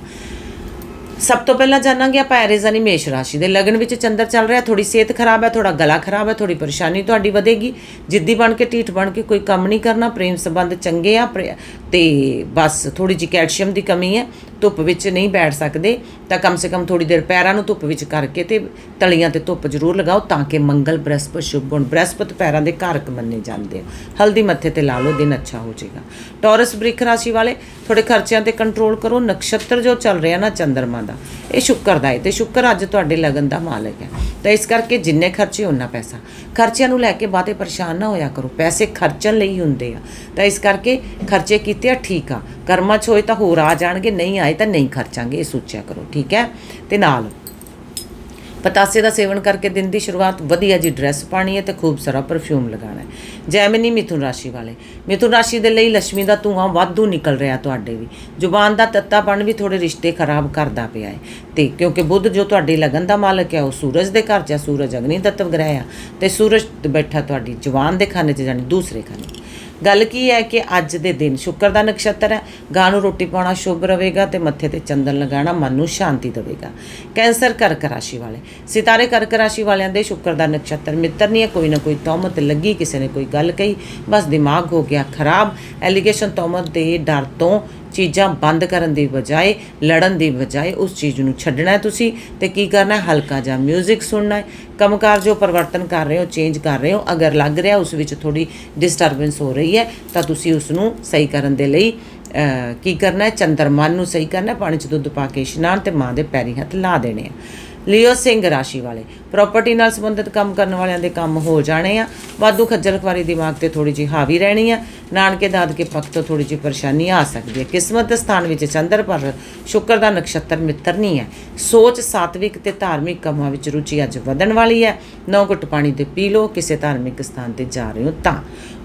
ਸਭ ਤੋਂ ਪਹਿਲਾਂ ਜਾਣਾਂਗੇ ਆਪਾਂ ਐਰੀਜ਼ ਯਾਨੀ ਮੇਸ਼ ਰਾਸ਼ੀ ਦੇ ਲਗਨ ਵਿੱਚ ਚੰਦਰ ਚੱਲ ਰਿਹਾ ਥੋੜੀ ਸਿਹਤ ਖਰਾਬ ਹੈ ਥੋੜਾ ਗਲਾ ਖਰਾਬ ਹੈ ਥੋੜੀ ਪਰੇਸ਼ਾਨੀ ਤੁਹਾਡੀ ਵਧੇਗੀ। ਜਿੱਦੀ ਬਣ ਕੇ, ਢੀਠ ਬਣ ਕੇ ਕੋਈ ਕੰਮ ਨਹੀਂ ਕਰਨਾ, ਪ੍ਰੇਮ ਸੰਬੰਧ ਚੰਗੇ ਆ ਪ੍ਰੇ- ਤੇ ਬਸ ਥੋੜੀ ਜਿਹੀ ਕੈਲਸ਼ੀਅਮ ਦੀ ਕਮੀ ਹੈ। ਧੁੱਪ ਵਿੱਚ ਨਹੀਂ ਬੈਠ ਸਕਦੇ, ਤਾਂ ਕਮ ਸੇ ਕਮ ਥੋੜੀ ਦੇਰ ਪੈਰਾਂ ਨੂੰ ਧੁੱਪ ਵਿੱਚ ਕਰਕੇ ਤੇ ਤਲੀਆਂ ਤੇ ਧੁੱਪ ਜ਼ਰੂਰ ਲਗਾਓ ਤਾਂ ਕਿ ਮੰਗਲ ਬ੍ਰਹਸਪਤ ਸ਼ੁਭ ਗੁਣ ਬ੍ਰਹਸਪਤ ਪੈਰਾਂ ਦੇ ਕਾਰਕ ਮੰਨੇ ਜਾਂਦੇ ਆ। ਹਲਦੀ ਮੱਥੇ ਤੇ ਲਾ ਲਓ, ਦਿਨ ਅੱਛਾ ਹੋ ਜਾਏਗਾ। ਟੌਰਸ ਬ੍ਰਿਖ ਰਾਸ਼ੀ ਵਾਲੇ ਥੋੜੇ ਖਰਚਿਆਂ ਤੇ ਕੰਟਰੋਲ ਕਰੋ, ਨਕਸ਼ਤਰ ਜੋ ਚੱਲ ਰਿਹਾ ਨਾ ਚੰਦਰਮਾ ਦਾ, ਇਹ ਸ਼ੁੱਕਰ ਦਾ ਹੈ ਤੇ ਸ਼ੁੱਕਰ ਅੱਜ ਤੁਹਾਡੇ ਲਗਨ ਦਾ ਮਾਲਕ ਹੈ। ਤਾਂ ਇਸ ਕਰਕੇ ਜਿੰਨੇ ਖਰਚੇ ਉਹਨਾਂ ਪੈਸਾ। ਖਰਚਿਆਂ ਨੂੰ ਲੈ ਕੇ ਬਾਤੇ ਪਰੇਸ਼ਾਨ ਨਾ ਹੋਇਆ ਕਰੋ, ਪੈਸੇ ਖਰਚਣ ਲਈ ਹੁੰਦੇ ਆ। ਤਾਂ ਇਸ ਕਰਕੇ ਖਰਚੇ ਕੀਤੇ ਆ, ਠੀਕ ਆ। ਕਰਮਾਂ 'ਚ ਹੋਏ ਤਾਂ ਹੋਰ ਆ ਜਾਣਗੇ, ਨਹੀਂ ਆਏ ਤਾਂ ਨਹੀਂ ਖਰਚਾਂਗੇ, ਇਹ ਸੋਚਿਆ ਕਰੋ, ਠੀਕ ਹੈ? ਤੇ ਨਾਲ ਪਤਾਸੇ ਦਾ ਸੇਵਨ ਕਰਕੇ ਦਿਨ ਦੀ ਸ਼ੁਰੂਆਤ ਵਧੀਆ ਜੀ ਡਰੈਸ ਪਾਣੀ ਹੈ ਤੇ ਖੂਬ ਸਾਰਾ ਪਰਫਿਊਮ ਲਗਾਉਣਾ ਹੈ। ਜੈਮਨੀ ਮਿਥੁਨ ਰਾਸ਼ੀ ਵਾਲੇ, ਮਿਥੁਨ ਰਾਸ਼ੀ ਦੇ ਲਈ ਲక్ష్ਮੀ ਦਾ ਧੂਆਂ ਵਾਧੂ ਨਿਕਲ ਰਿਹਾ ਤੁਹਾਡੇ ਵੀ। ਜ਼ੁਬਾਨ ਦਾ ਤੱਤਾਪਣ ਵੀ ਥੋੜੇ ਰਿਸ਼ਤੇ ਖਰਾਬ ਕਰਦਾ ਪਿਆ ਹੈ। ਤੇ ਕਿਉਂਕਿ ਬੁੱਧ ਜੋ ਤੁਹਾਡੀ ਲਗਨ ਦਾ ਮਾਲਕ ਹੈ, ਉਹ ਸੂਰਜ ਦੇ ਘਰ 'ਚ ਹੈ ਸੂਰਜ ਅਗਨੀ ਤੱਤਵ ਗ੍ਰਹਿ ਆ ਤੇ ਸੂਰਜ ਬੈਠਾ ਤੁਹਾਡੀ ਜ਼ੁਬਾਨ ਦੇ ਖਾਨੇ 'ਚ ਜਾਨੀ ਦੂਸਰੇ ਖਾਨੇ। ਗੱਲ ਕੀ ਹੈ ਕਿ ਅੱਜ ਦੇ ਦਿਨ ਸ਼ੁੱਕਰ ਦਾ ਨਕਸ਼ਤਰ ਹੈ। ਗਾਂ ਨੂੰ ਰੋਟੀ ਪਾਉਣਾ ਸ਼ੁਭ ਰਹੇਗਾ ਤੇ ਮੱਥੇ ਤੇ ਚੰਦਨ ਲਗਾਉਣਾ ਮਨ ਨੂੰ ਸ਼ਾਂਤੀ ਦੇਵੇਗਾ। ਕੈਂਸਰ ਕਰਕ ਰਾਸ਼ੀ ਵਾਲੇ। ਸਿਤਾਰੇ ਕਰਕ ਰਾਸ਼ੀ ਵਾਲਿਆਂ ਦੇ ਸ਼ੁੱਕਰ ਦਾ ਨਕਸ਼ਤਰ ਮਿੱਤਰ ਨਹੀਂ ਹੈ। ਕੋਈ ਨਾ ਕੋਈ ਤੌਮਤ ਲੱਗੀ, ਕਿਸੇ ਨੇ ਕੋਈ ਗੱਲ ਕਹੀ। ਬਸ ਦਿਮਾਗ ਹੋ ਗਿਆ ਖਰਾਬ। ਐਲੀਗੇਸ਼ਨ ਤੌਮਤ ਦੇ ਡਰ ਤੋਂ ਚੀਜ਼ਾਂ ਬੰਦ ਕਰਨ ਦੀ ਬਜਾਏ, ਲੜਨ ਦੀ ਬਜਾਏ ਉਸ ਚੀਜ਼ ਨੂੰ ਛੱਡਣਾ ਹੈ ਤੁਸੀਂ ਤੇ ਕੀ ਕਰਨਾ ਹੈ? ਹਲਕਾ ਜਿਹਾ 뮤직 ਸੁਣਨਾ ਹੈ। ਕੰਮਕਾਰ ਜੋ ਪਰਿਵਰਤਨ ਕਰ ਰਹੇ ਹੋ ਚੇਂਜ ਕਰ ਰਹੇ ਹੋ, ਅਗਰ ਲੱਗ ਰਿਹਾ ਉਸ ਵਿੱਚ ਥੋੜੀ ਡਿਸਟਰਬੈਂਸ ਹੋ ਰਹੀ ਹੈ, ਤਾਂ ਤੁਸੀਂ ਉਸ ਨੂੰ ਸਹੀ ਕਰਨ ਦੇ ਲਈ ਕੀ ਕਰਨਾ ਹੈ? ਚੰਦਰਮਨ ਨੂੰ ਸਹੀ ਕਰਨਾ ਪਾਣੀ 'ਚ ਦੁੱਧ ਪਾ ਕੇ ਇਸ਼ਨਾਨ ਤੇ ਮਾਂ ਦੇ ਪੈਰੀ ਹੱਥ ਲਾ ਦੇਣੇ ਆ। ਲਿਓ ਸਿੰਘ ਰਾਸ਼ੀ ਵਾਲੇ ਪ੍ਰਾਪਰਟੀ ਨਾਲ ਸੰਬੰਧਿਤ ਕੰਮ ਕਰਨ ਵਾਲਿਆਂ ਦੇ ਕੰਮ ਹੋ ਜਾਣੇ ਆ। ਵਾਧੂ ਖੱਜਲ ਖਵਾਰੀ ਦਿਮਾਗ ਤੇ ਥੋੜੀ ਜਿਹੀ ਹਾਵੀ ਰਹਿਣੀ ਆ। ਨਾਨਕੇ ਦਾਦਕੇ ਪੱਖ ਤੋਂ ਥੋੜੀ ਜਿਹੀ ਪਰੇਸ਼ਾਨੀ ਆ ਸਕਦੀ ਹੈ। ਕਿਸਮਤ ਦੇ ਸਥਾਨ ਵਿੱਚ ਚੰਦਰ ਪਰ ਸ਼ੁਕਰ ਦਾ ਨਕਸ਼ਤਰ ਮਿੱਤਰ ਨਹੀਂ ਹੈ। ਸੋਚ ਸਾਤਵਿਕ ਤੇ ਧਾਰਮਿਕ ਕੰਮਾਂ ਵਿੱਚ ਰੁਚੀ ਅੱਜ ਵਧਣ ਵਾਲੀ ਹੈ। ਨੌ ਘੁੱਟ ਪਾਣੀ ਤੇ ਪੀ ਲਓ, ਕਿਸੇ ਧਾਰਮਿਕ ਸਥਾਨ ਤੇ ਜਾ ਰਹੇ ਹੋ ਤਾਂ।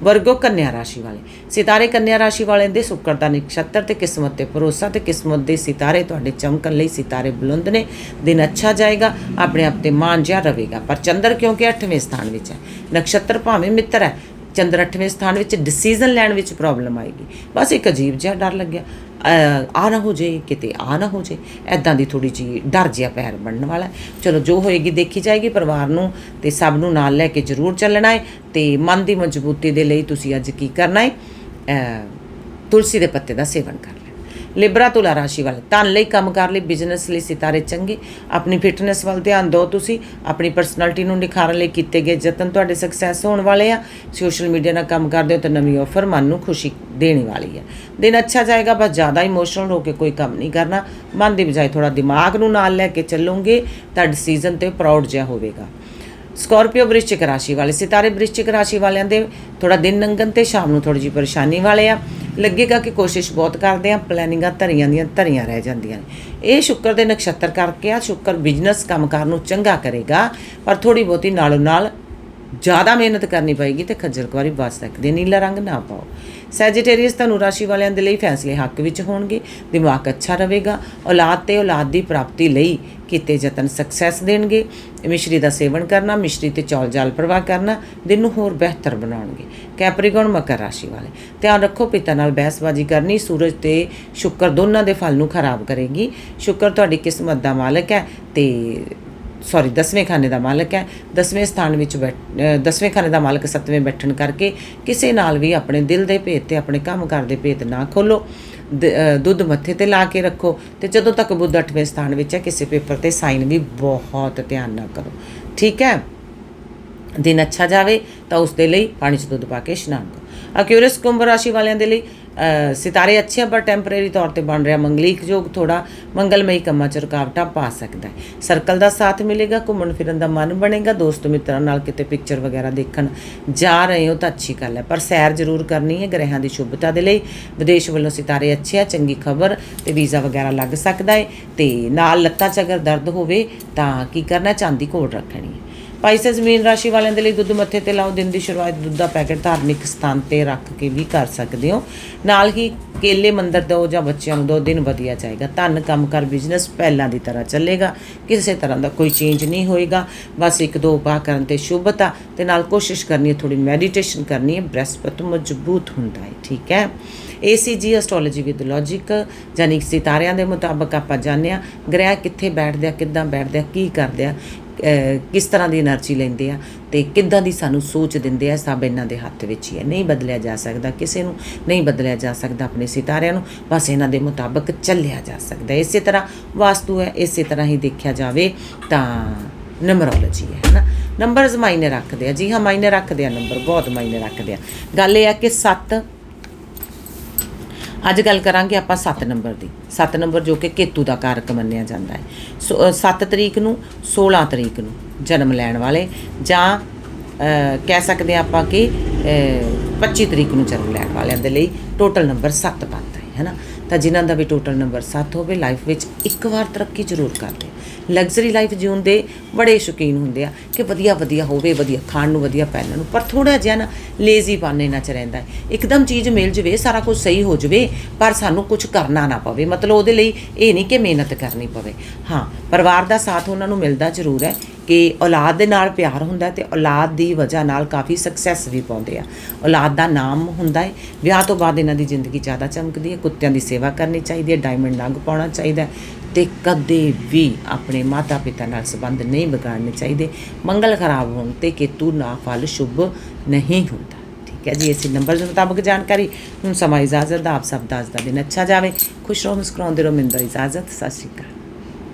ਵਰਗੋ ਕੰਨਿਆ ਰਾਸ਼ੀ ਵਾਲੇ। ਸਿਤਾਰੇ ਕੰਨਿਆ ਰਾਸ਼ੀ ਵਾਲੇ ਦੇ ਸ਼ੁਕਰ ਦਾ ਨਕਸ਼ਤਰ ਤੇ ਕਿਸਮਤ ਤੇ ਭਰੋਸਾ ਤੇ ਕਿਸਮਤ ਦੇ ਸਿਤਾਰੇ ਤੁਹਾਡੇ ਚਮਕਣ ਲਈ ਸਿਤਾਰੇ ਬੁਲੰਦ ਨੇ। ਦਿਨ ਅੱਛਾ ਜਾਏਗਾ, ਆਪਣੇ ਆਪ ਤੇ ਮਾਨ ਜਿਹਾ ਰਹੇਗਾ ਪਰ ਚੰਦਰ ਕਿਉਂਕਿ 8ਵੇਂ ਸਥਾਨ ਵਿੱਚ ਹੈ? ਨਕਸ਼ਤਰ ਭਾਵੇਂ ਮਿੱਤਰ ਹੈ ਚੰਦਰ 8ਵੇਂ ਸਥਾਨ ਵਿੱਚ ਡਿਸੀਜਨ ਲੈਣ ਵਿੱਚ ਪ੍ਰੋਬਲਮ ਆਏਗੀ। ਬਸ ਇੱਕ ਅਜੀਬ ਜਿਹਾ ਡਰ ਲੱਗਿਆ। ਅਹ ਆ ਨਾ ਹੋ ਜੇ, ਕਿਤੇ ਆ ਨਾ ਹੋ ਜੇ ਐਦਾਂ ਦੀ ਥੋੜੀ ਜੀ ਡਰ ਜਿਹਾ ਪੈਰ ਬਣਨ ਵਾਲਾ ਚਲੋ, ਜੋ ਹੋਏਗੀ ਦੇਖੀ ਜਾਏਗੀ, ਪਰਿਵਾਰ ਨੂੰ ਤੇ ਸਭ ਨੂੰ ਨਾਲ ਲੈ ਕੇ ਜ਼ਰੂਰ ਚੱਲਣਾ ਹੈ ਤੇ ਮਨ ਦੀ ਮਜ਼ਬੂਤੀ ਦੇ ਲਈ ਤੁਸੀਂ ਅੱਜ ਕੀ ਕਰਨਾ ਹੈ? ਤੁਲਸੀ ਦੇ ਪੱਤੇ ਦਾ ਸੇਵਨ ਕਰਨਾ ਲਿਬਰਾ ਤੁਲਾ ਰਾਸ਼ੀ ਵਾਲੇ। ਧਨ ਲਈ ਕੰਮ ਕਰ ਲਈ ਬਿਜ਼ਨਸ ਲਈ ਸਿਤਾਰੇ ਚੰਗੇ। ਆਪਣੀ ਫਿਟਨੈਸ ਵੱਲ ਧਿਆਨ ਦਿਓ ਤੁਸੀਂ। ਆਪਣੀ ਪਰਸਨੈਲਿਟੀ ਨੂੰ ਨਿਖਾਰਨ ਲਈ ਕੀਤੇ ਗਏ ਯਤਨ ਤੁਹਾਡੇ ਸਕਸੈਸ ਹੋਣ ਵਾਲੇ ਆ। ਸੋਸ਼ਲ ਮੀਡੀਆ ਨਾਲ ਕੰਮ ਕਰਦੇ ਹੋ ਤਾਂ ਨਵੀਂ ਆਫਰ ਮਨ ਨੂੰ ਖੁਸ਼ੀ ਦੇਣ ਵਾਲੀ ਹੈ ਦਿਨ ਅੱਛਾ ਜਾਏਗਾ, ਬਸ ਜ਼ਿਆਦਾ ਇਮੋਸ਼ਨਲ ਹੋ ਕੇ ਕੋਈ ਕੰਮ ਨਹੀਂ ਕਰਨਾ। ਮਨ ਦੀ ਬਜਾਏ ਥੋੜਾ ਦਿਮਾਗ ਨੂੰ ਨਾਲ ਲੈ ਕੇ ਚੱਲੋਗੇ ਤਾਂ ਡਿਸੀਜਨ ਤੇ ਪ੍ਰਾਊਡ ਜਿਹਾ ਹੋਵੇਗਾ। ਸਕਾਰਪੀਓ ਵ੍ਰਿਸ਼ਚਿਕ ਰਾਸ਼ੀ ਵਾਲੇ, ਸਿਤਾਰੇ ਵ੍ਰਿਸ਼ਚਿਕ ਰਾਸ਼ੀ ਵਾਲਿਆਂ ਦੇ ਥੋੜਾ ਦਿਨ ਲੰਘਣ ਤੇ ਸ਼ਾਮ ਨੂੰ ਥੋੜੀ ਜਿਹੀ ਪਰੇਸ਼ਾਨੀ ਵਾਲੇ ਆ। ਲੱਗੇਗਾ ਕਿ ਕੋਸ਼ਿਸ਼ ਬਹੁਤ ਕਰਦੇ ਆ ਪਲੈਨਿੰਗਾਂ ਧਰੀਆਂ ਦੀਆਂ ਧਰੀਆਂ ਰਹਿ ਜਾਂਦੀਆਂ ਨੇ। ਇਹ ਸ਼ੁੱਕਰ ਦੇ ਨਕਸ਼ਤਰ ਕਰਕੇ ਆ, ਸ਼ੁੱਕਰ ਬਿਜ਼ਨਸ ਕੰਮਕਾਰ ਨੂੰ ਚੰਗਾ ਕਰੇਗਾ, ਪਰ ਥੋੜੀ ਬਹੁਤੀ ਨਾਲੋਂ ਨਾਲ ਜ਼ਿਆਦਾ ਮਿਹਨਤ ਕਰਨੀ ਪਏਗੀ ਤੇ ਖੱਜਲ ਖੁਆਰੀ ਬਚ ਸਕਦੇ ਨੀਲਾ ਰੰਗ ਨਾ ਪਾਓ। ਸੈਜੀਟੇਰੀਅਸ ਤੁਹਾਨੂੰ ਰਾਸ਼ੀ ਵਾਲਿਆਂ ਦੇ ਲਈ ਫੈਸਲੇ ਹੱਕ ਵਿੱਚ ਹੋਣਗੇ। ਦਿਮਾਗ ਅੱਛਾ ਰਹੇਗਾ। ਔਲਾਦ ਤੇ ਔਲਾਦ ਦੀ ਪ੍ਰਾਪਤੀ ਲਈ ਕੀਤੇ ਯਤਨ ਸਕਸੈਸ ਦੇਣਗੇ। ਮਿਸ਼ਰੀ ਦਾ ਸੇਵਨ ਕਰਨਾ, ਮਿਸ਼ਰੀ ਤੇ ਚੌਲ ਜਾਲ ਪ੍ਰਵਾਹ ਕਰਨਾ, ਦਿਨ ਨੂੰ ਹੋਰ ਬਿਹਤਰ ਬਣਾਉਣਗੇ। ਕੈਪਰੀਕੌਨ ਮਕਰ ਰਾਸ਼ੀ ਵਾਲੇ। ਧਿਆਨ ਰੱਖੋ, ਪਿਤਾ ਨਾਲ ਬਹਿਸਬਾਜ਼ੀ ਕਰਨੀ ਸੂਰਜ ਤੇ ਸ਼ੁੱਕਰ ਦੋਨਾਂ ਦੇ ਫਲ ਨੂੰ ਖਰਾਬ ਕਰੇਗੀ। ਸ਼ੁੱਕਰ ਤੁਹਾਡੀ ਕਿਸਮਤ ਦਾ ਮਾਲਕ ਹੈ ਤੇ ਸੌਰੀ ਦਸਵੇਂ ਖਾਨੇ ਦਾ ਮਾਲਕ ਹੈ। ਦਸਵੇਂ ਸਥਾਨ ਵਿੱਚ ਬੈਠ ਅ, ਦਸਵੇਂ ਖਾਨੇ ਦਾ ਮਾਲਕ ਸੱਤਵੇਂ ਬੈਠਣ ਕਰਕੇ ਕਿਸੇ ਨਾਲ ਵੀ ਆਪਣੇ ਦਿਲ ਦੇ ਭੇਤ ਤੇ ਆਪਣੇ ਕੰਮ ਕਰਦੇ ਭੇਤ ਨਾ ਖੋਲੋ। ਦ- ਦੁੱਧ ਮੱਥੇ ਤੇ ਲਾ ਕੇ ਰੱਖੋ ਤੇ ਜਦੋਂ ਤੱਕ ਬੁੱਧ ਅੱਠਵੇਂ ਸਥਾਨ ਵਿੱਚ ਹੈ ਕਿਸੇ ਪੇਪਰ ਤੇ ਸਾਈਨ ਵੀ ਬਹੁਤ ਧਿਆਨ ਨਾਲ ਕਰੋ। ਠੀਕ ਹੈ? ਦਿਨ ਅੱਛਾ ਜਾਵੇ ਤਾਂ ਉਸ ਦੇ ਲਈ ਪਾਣੀ 'ਚ ਦੁੱਧ ਪਾ ਕੇ ਇਸ਼ਨਾਨ ਕਰੋ। ਅਕਿਊਰਸ ਕੁੰਭ ਰਾਸ਼ੀ ਵਾਲਿਆਂ ਦੇ ਲਈ ਸਿਤਾਰੇ ਅੱਛੇ ਆ, ਪਰ ਟੈਂਪਰੇਰੀ ਤੌਰ ਤੇ ਬਣ ਰਿਹਾ ਮੰਗਲਿਕ ਯੋਗ ਥੋੜਾ ਮੰਗਲਮਈ ਕੰਮਾਂ 'ਚ ਰੁਕਾਵਟਾਂ ਪਾ ਸਕਦਾ ਹੈ। ਸਰਕਲ ਦਾ ਸਾਥ ਮਿਲੇਗਾ, ਘੁੰਮਣ ਫਿਰਨ ਦਾ ਮਨ ਬਣੇਗਾ, ਦੋਸਤ ਮਿੱਤਰਾਂ ਨਾਲ ਕਿਤੇ ਪਿਕਚਰ ਵਗੈਰਾ ਦੇਖਣ ਜਾ ਰਹੇ ਹੋ ਤਾਂ ਅੱਛੀ ਗੱਲ ਹੈ। ਪਰ ਸੈਰ ਜ਼ਰੂਰ ਕਰਨੀ ਹੈ, ਗ੍ਰਹਿਾਂ ਦੀ ਸ਼ੁਭਤਾ ਦੇ ਲਈ। ਵਿਦੇਸ਼ ਵੱਲੋਂ ਸਿਤਾਰੇ ਅੱਛੇ ਆ, ਚੰਗੀ ਖਬਰ ਤੇ ਵੀਜ਼ਾ ਵਗੈਰਾ ਲੱਗ ਸਕਦਾ ਹੈ ਤੇ ਨਾਲ ਲੱਤਾਂ 'ਚ ਅਗਰ ਦਰਦ ਹੋਵੇ ਤਾਂ ਕੀ ਕਰਨਾ ਚਾਂਦੀ ਘੋੜ ਰੱਖਣੀ ਹੈ ਪਾਈਸੇ ਜ਼ਮੀਨ ਰਾਸ਼ੀ ਵਾਲਿਆਂ ਦੇ ਲਈ ਦੁੱਧ ਮੱਥੇ ਤੇ ਲਾਓ, ਦਿਨ ਦੀ ਸ਼ੁਰੂਆਤ ਦੁੱਧ ਦਾ ਪੈਕੇਟ ਧਾਰਮਿਕ ਸਥਾਨ ਤੇ ਰੱਖ ਕੇ ਵੀ ਕਰ ਸਕਦੇ ਹੋ। ਨਾਲ ਹੀ ਕੇਲੇ, ਮੰਦਰ ਦਿਓ ਜਾਂ ਬੱਚਿਆਂ ਨੂੰ ਦੋ ਦਿਨ ਵਧੀਆ ਜਾਏਗਾ। ਧਨ ਕੰਮ ਕਰ ਬਿਜ਼ਨਸ ਪਹਿਲਾਂ ਦੀ ਤਰ੍ਹਾਂ ਚੱਲੇਗਾ, ਕਿਸੇ ਤਰ੍ਹਾਂ ਦਾ ਕੋਈ ਚੇਂਜ ਨਹੀਂ ਹੋਏਗਾ। ਬਸ ਇੱਕ ਦੋ ਉਪਾਅ ਕਰਨ ਤੇ ਸ਼ੁਭਤਾ ਤੇ ਨਾਲ ਕੋਸ਼ਿਸ਼ ਕਰਨੀ ਹੈ ਥੋੜੀ ਮੈਡੀਟੇਸ਼ਨ ਕਰਨੀ ਹੈ, ਬ੍ਰਹਸਪਤ ਮਜ਼ਬੂਤ ਹੁੰਦਾ ਹੈ, ਠੀਕ ਹੈ? ਏਸੀਜੀ ਐਸਟ੍ਰੋਲੋਜੀ ਵਿਦ ਲੌਜੀਕ ਯਾਨੀ ਕਿ ਸਿਤਾਰਿਆਂ ਦੇ ਮੁਤਾਬਕ ਆਪਾਂ ਜਾਣਿਆ ਗ੍ਰਹਿ ਕਿੱਥੇ ਬੈਠਦੇ ਆ, ਕਿੱਦਾਂ ਬੈਠਦੇ ਆ, ਕੀ ਕਰਦੇ ਆ ਕਿਸ ਤਰ੍ਹਾਂ ਦੀ એનર્ਜੀ ਲੈਂਦੇ ਆ ਤੇ ਕਿੱਦਾਂ ਦੀ ਸਾਨੂੰ ਸੋਚ ਦਿੰਦੇ ਆ, ਸਭ ਇਹਨਾਂ ਦੇ ਹੱਥ ਵਿੱਚ ਹੀ ਹੈ। ਨਹੀਂ ਬਦਲਿਆ ਜਾ ਸਕਦਾ ਕਿਸੇ ਨੂੰ, ਨਹੀਂ ਬਦਲਿਆ ਜਾ ਸਕਦਾ ਆਪਣੇ ਸਿਤਾਰਿਆਂ ਨੂੰ, ਬਸ ਇਹਨਾਂ ਦੇ ਮੁਤਾਬਕ ਚੱਲਿਆ ਜਾ ਸਕਦਾ। ਇਸੇ ਤਰ੍ਹਾਂ ਵਾਸਤੂ ਹੈ, ਇਸੇ ਤਰ੍ਹਾਂ ਹੀ ਦੇਖਿਆ ਜਾਵੇ ਤਾਂ ਨੰਬਰੋਲੋਜੀ ਹੈ ਹਨਾ ਨੰਬਰਸ ਮਾਇਨੇ ਰੱਖਦੇ ਆ। ਜੀ ਹਾਂ ਮਾਇਨੇ ਰੱਖਦੇ ਆ ਨੰਬਰ ਬਹੁਤ ਮਾਇਨੇ ਰੱਖਦੇ ਆ। ਗੱਲ ਇਹ ਆ ਕਿ 7 ਅੱਜ ਗੱਲ ਕਰਾਂਗੇ ਆਪਾਂ 7 ਨੰਬਰ ਦੀ। 7 ਨੰਬਰ ਜੋ ਕਿ ਕੇਤੂ ਦਾ ਕਾਰਕ ਮੰਨਿਆ ਜਾਂਦਾ ਹੈ। 7 ਤਰੀਕ ਨੂੰ 16 ਤਰੀਕ ਨੂੰ ਜਨਮ ਲੈਣ ਵਾਲੇ ਜਾਂ ਕਹਿ ਸਕਦੇ ਹਾਂ ਆਪਾਂ ਕਿ ਅਹ, 25 ਤਰੀਕ ਨੂੰ ਜਨਮ ਲੈਣ ਵਾਲਿਆਂ ਦੇ ਲਈ ਟੋਟਲ ਨੰਬਰ 7 ਬਣਦਾ ਹੈ ਹੈਨਾ ਤਾਂ ਜਿਨ੍ਹਾਂ ਦਾ ਵੀ ਟੋਟਲ ਨੰਬਰ 7 ਹੋਵੇ ਲਾਈਫ ਵਿੱਚ ਇੱਕ ਵਾਰ ਤਰੱਕੀ ਜ਼ਰੂਰ ਕਰਦੇ ਲਗਜ਼ਰੀ ਲਾਈਫ ਜਿਉਣ ਦੇ ਬੜੇ ਸ਼ੌਕੀਨ ਹੁੰਦੇ ਆ ਕਿ ਵਧੀਆ ਵਧੀਆ ਹੋਵੇ, ਵਧੀਆ ਖਾਣ ਨੂੰ, ਵਧੀਆ ਪਹਿਨਣ ਨੂੰ। ਪਰ ਥੋੜਾ ਜਿਹਾ ਨਾ ਲੇਜ਼ੀ ਪਾਣੇ ਨਾ ਚ ਰਹਿੰਦਾ ਹੈ। ਇੱਕਦਮ ਚੀਜ਼ ਮਿਲ ਜਵੇ, ਸਾਰਾ ਕੁਝ ਸਹੀ ਹੋ ਜਵੇ, ਪਰ ਸਾਨੂੰ ਕੁਝ ਕਰਨਾ ਨਾ ਪਵੇ। ਮਤਲਬ ਉਹਦੇ ਲਈ ਇਹ ਨਹੀਂ ਕਿ ਮਿਹਨਤ ਕਰਨੀ ਪਵੇ। ਹਾਂ, ਪਰਿਵਾਰ ਦਾ ਸਾਥ ਉਹਨਾਂ ਨੂੰ ਮਿਲਦਾ ਜ਼ਰੂਰ ਹੈ। ਕਿ ਔਲਾਦ ਦੇ ਨਾਲ ਪਿਆਰ ਹੁੰਦਾ ਹੈ ਤੇ ਔਲਾਦ ਦੀ ਵਜ੍ਹਾ ਨਾਲ ਕਾਫੀ ਸਕਸੈਸ ਵੀ ਪਾਉਂਦੇ ਆ। ਔਲਾਦ ਦਾ ਨਾਮ ਹੁੰਦਾ ਹੈ ਵਿਆਹ ਤੋਂ ਬਾਅਦ ਇਹਨਾਂ ਦੀ ਜ਼ਿੰਦਗੀ ਜ਼ਿਆਦਾ ਚਮਕਦੀ ਹੈ ਕੁੱਤਿਆਂ ਦੀ ਸੇਵਾ ਕਰਨੀ ਚਾਹੀਦੀ ਹੈ ਡਾਇਮੰਡ ਨੰਗ ਪਾਉਣਾ ਚਾਹੀਦਾ ਹੈ ਤੇ ਕਦੇ ਵੀ ਆਪਣੇ ਮਾਤਾ ਪਿਤਾ ਨਾਲ ਸੰਬੰਧ ਨਹੀਂ ਵਿਗਾੜਨੇ ਚਾਹੀਦੇ। ਮੰਗਲ ਖਰਾਬ ਹੋਣ ਤੇ ਕੇਤੂ ਨਾ ਫਲ ਸ਼ੁਭ ਨਹੀਂ ਹੁੰਦਾ। ਠੀਕ ਹੈ ਜੀ, ਇਸੇ ਨੰਬਰ ਦੇ ਮੁਤਾਬਕ ਜਾਣਕਾਰੀ। ਹੁਣ ਸਮਾਂ ਇਜਾਜ਼ਤ ਦਾ ਆਪ ਸਭ ਦਾ ਅੱਜ ਦਾ ਦਿਨ ਅੱਛਾ ਜਾਵੇ। ਖੁਸ਼ ਰਹੋ, ਮੁਸਕਰਾਉਂਦੇ ਰਹੋ। ਮਿੰਦੋ ਇਜਾਜ਼ਤ। ਸਤਿ ਸ਼੍ਰੀ ਅਕਾਲ।